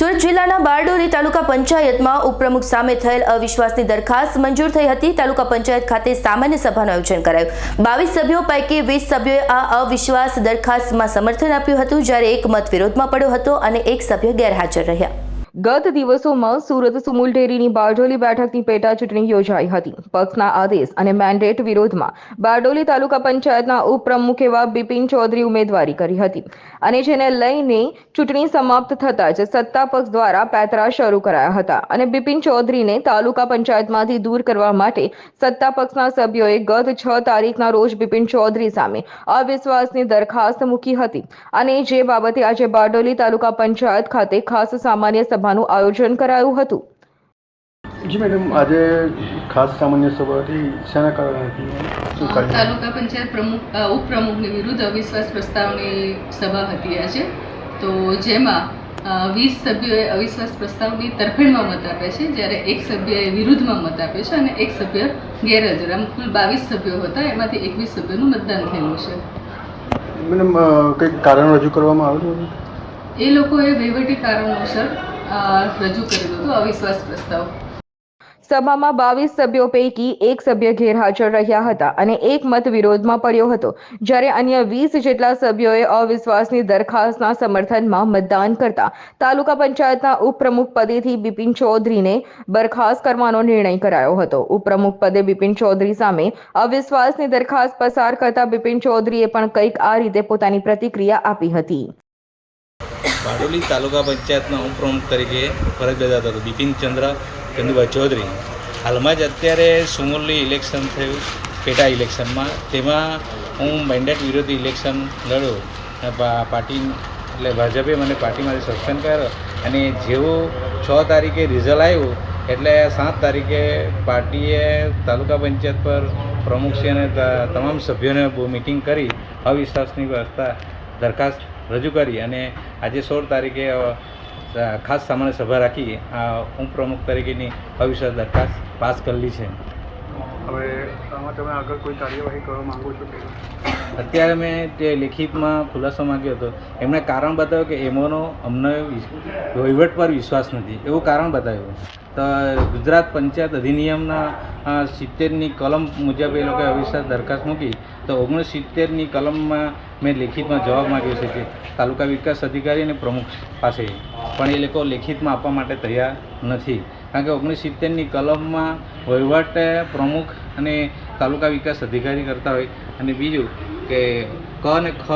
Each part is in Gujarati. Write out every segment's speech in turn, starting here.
સુરત જિલ્લાના બારડોલી તાલુકા પંચાયતમાં ઉપપ્રમુખ સામે થયેલ અવિશ્વાસની દરખાસ્ત મંજૂર થઈ હતી. તાલુકા પંચાયત ખાતે સામાન્ય સભાનું આયોજન કરાયું. બાવીસ સભ્યો પૈકી વીસ સભ્યોએ આ અવિશ્વાસ દરખાસ્તમાં સમર્થન આપ્યું હતું, જ્યારે એક મત વિરોધમાં પડ્યો હતો અને એક સભ્ય ગેરહાજર રહ્યા. ગત દિવસોમાં સુરત સુમુલ ડેરીની બારડોલી બેઠકની પેટા ચૂંટણી યોજાઈ હતી. પક્ષના આદેશ અને મેન્ડેટ વિરોધમાં બારડોલી તાલુકા પંચાયતના ઉપપ્રમુખ એવા બિપિન ચૌધરી ઉમેદવારી કરી હતી અને જેને લઈને ચૂંટણી સમાપ્ત થતાં જ સત્તા પક્ષ દ્વારા પેતરા શરૂ કરાયા હતા અને બિપિન ચૌધરીને તાલુકા પંચાયતમાંથી દૂર કરવા માટે સત્તા પક્ષના સભ્યોએ ગત છ તારીખના રોજ બિપિન ચૌધરી સામે અવિશ્વાસની દરખાસ્ત મૂકી હતી અને જે બાબતે આજે બારડોલી તાલુકા પંચાયત ખાતે ખાસ સામાન્ય સભાનું આયોજન કરાયું હતું. જી મેડમ આજે ખાસ સામાન્ય સભાથી શેના કારણે તાલુકા પંચાયત પ્રમુખ ઉપપ્રમુખની વિરુદ્ધ અવિશ્વાસ પ્રસ્તાવની સભા હતી આજે. તો જેમાં વીસ સભ્યોએ અવિશ્વાસ પ્રસ્તાવની તરફેણમાં મત આપ્યા છે જ્યારે એક સભ્યએ વિરુદ્ધમાં મત આપ્યો છે અને એક સભ્ય ગેરહાજર. આમ કુલ બાવીસ સભ્યો હતા એમાંથી એકવીસ સભ્યોનું મતદાન થયેલું છે. મેડમ કંઈક કારણ રજૂ કરવામાં આવ્યું એ લોકોએ વહીવટી કારણોસર રજૂ કરેલું હતું, અવિશ્વાસ પ્રસ્તાવ. સભામાં બાવીસ સભ્યો પૈકી એક સભ્ય ગેરહાજર રહ્યા હતા અને એક મત વિરોધમાં પડ્યો હતો. જ્યારે અન્ય વીસ જેટલા સભ્યોએ અવિશ્વાસની દરખાસ્તના સમર્થનમાં મતદાન કરતા તાલુકા પંચાયતના ઉપપ્રમુખ પદેથી બિપિન ચૌધરીને બરખાસ્ત કરવાનો નિર્ણય કરાયો હતો. ઉપપ્રમુખ પદે બિપિન ચૌધરી સામે અવિશ્વાસની દરખાસ્ત પસાર કરતા બિપિન ચૌધરીએ પણ કંઈક આ રીતે પોતાની પ્રતિક્રિયા આપી હતી. બારડોલી તાલુકા પંચાયતના ઉપપ્રમુખ તરીકે ફરજ બજાવતા હતો બિપિનચંદ્ર ચંદુભાઈ ચૌધરી. હાલમાં જ અત્યારે સુમુરલી ઇલેક્શન થયું, પેટા ઇલેક્શનમાં. તેમાં હું મેન્ડેટ વિરોધી ઇલેક્શન લડ્યો અને પાર્ટી, એટલે ભાજપે મને પાર્ટીમાંથી સસ્પેન્ડ કર્યો. અને જેવું છ તારીખે રિઝલ્ટ આવ્યું, એટલે સાત તારીખે પાર્ટીએ તાલુકા પંચાયત પર પ્રમુખશ્રી અને ત- તમામ સભ્યોને મિટિંગ કરી. અવિશ્વાસની વ્યવસ્થા દરખાસ્ત રજૂ કરી અને આજે સોળ તારીખે ખાસ સામાન્ય સભા રાખી આ ઉપપ્રમુખ તરીકેની અવિશ્વાસ દરખાસ્ત પાસ કરેલી છે. હવે આમાં તમે આગળ કોઈ કાર્યવાહી કરવા માંગો છો અત્યારે મેં તે લેખિતમાં ખુલાસો માંગ્યો હતો. એમણે કારણ બતાવ્યું કે એમોનો અમને વહીવટ પર વિશ્વાસ નથી. એવું કારણ બતાવ્યું. તો ગુજરાત પંચાયત અધિનિયમના સિત્તેરની કલમ મુજબ એ લોકોએ અવિશ્વાસ દરખાસ્ત મૂકી. તો ઓગણીસ સિત્તેરની કલમમાં મેં લેખિતમાં જવાબ માંગ્યો છે કે તાલુકા વિકાસ અધિકારી અને પ્રમુખ પાસે. પણ એ લોકો લેખિતમાં આપવા માટે તૈયાર નથી. કારણ કે ઓગણીસ સિત્તેરની કલમમાં વહીવટ પ્રમુખ અને તાલુકા વિકાસ અધિકારી કરતા હોય. અને બીજું કે ક અને ખ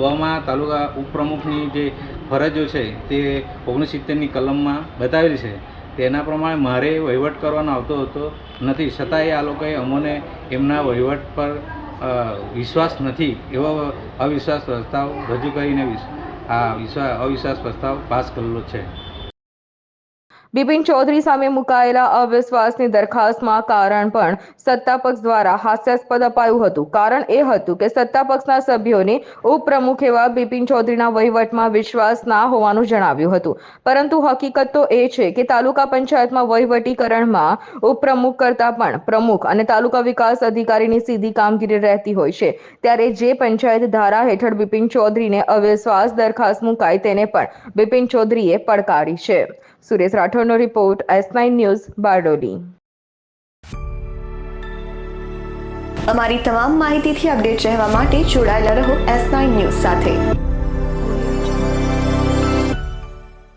બમાં તાલુકા ઉપપ્રમુખની જે ફરજો છે તે ઓગણીસ સિત્તેરની કલમમાં બતાવેલી છે. તેના પ્રમાણે મારે વહીવટ કરવાનો આવતો હતો નથી. છતાંય આ લોકોએ અમોને એમના વહીવટ પર વિશ્વાસ નથી. એવો અવિશ્વાસ પ્રસ્તાવ રજૂ કરીને આ વિશ્વાસ અવિશ્વાસ પ્રસ્તાવ પાસ કરેલો છે. બિપિન ચૌધરી સામે મુકાયેલા અવિશ્વાસની દરખાસ્તમાં કારણ પણ સત્તા પક્ષ દ્વારા હાસ્યાસ્પદ અપાયું હતું. કારણ એ હતું કે સત્તા પક્ષના સભ્યોને ઉપપ્રમુખ એવા બિપિન ચૌધરીના વહીવટમાં વિશ્વાસ ના હોવાનું જણાવ્યું હતું. પરંતુ હકીકત તો એ છે કે તાલુકા પંચાયતમાં વહીવટીકરણમાં ઉપપ્રમુખ કરતા પણ પ્રમુખ અને તાલુકા વિકાસ અધિકારીની સીધી કામગીરી રહેતી હોય છે. ત્યારે જે પંચાયત ધારા હેઠળ બિપિન ચૌધરીને અવિશ્વાસ દરખાસ્ત મુકાઈ તેને પણ બિપિન ચૌધરીએ પડકારી છે. Suresh રાઠોડનો report S nine news Bardoli. અમારી તમામ માહિતીથી અપડેટ રહેવા માટે જોડાયેલા રહો એસ નાઇન ન્યૂઝ સાથે.